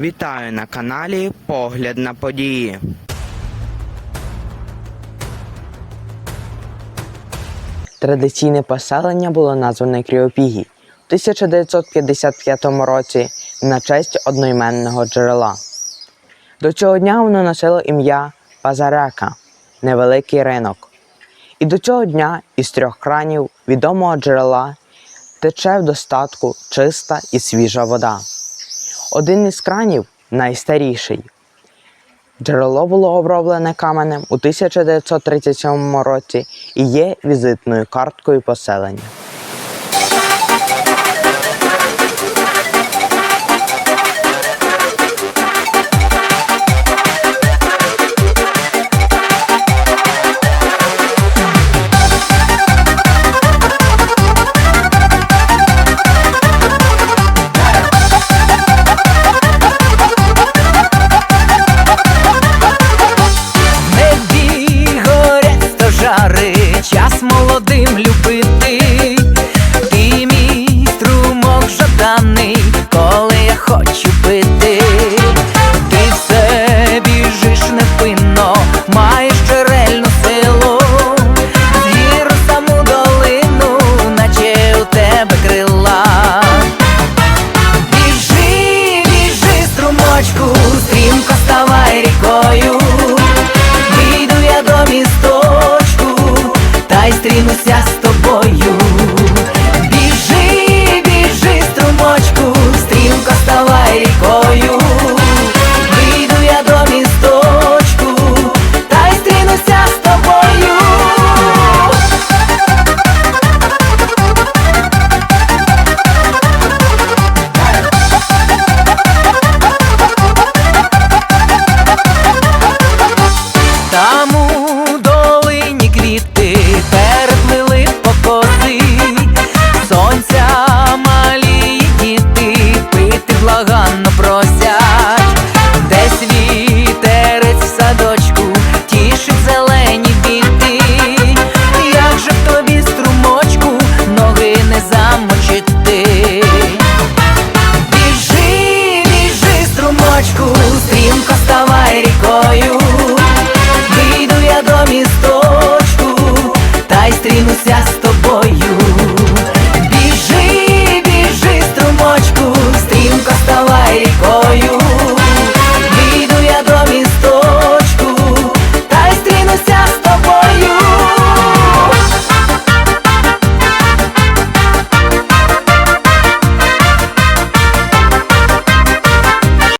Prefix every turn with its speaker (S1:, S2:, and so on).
S1: Вітаю на каналі Погляд на події. Традиційне поселення було назване Кріопігі в 1955 році на честь одноіменного джерела. До цього дня воно носило ім'я Пазарека невеликий ринок. І до цього дня із трьох кранів відомого джерела тече в достатку чиста і свіжа вода. Один із кранів найстаріший. Джерело було оброблене каменем у 1937 році і є візитною карткою поселення.
S2: Маєш джерельну силу, з гір саму долину, наче у тебе крила. Біжи, біжи, струмочку, стрімко ставай рікою. Вийду я до місточку, та й стрінуся з тобою. я з тобою.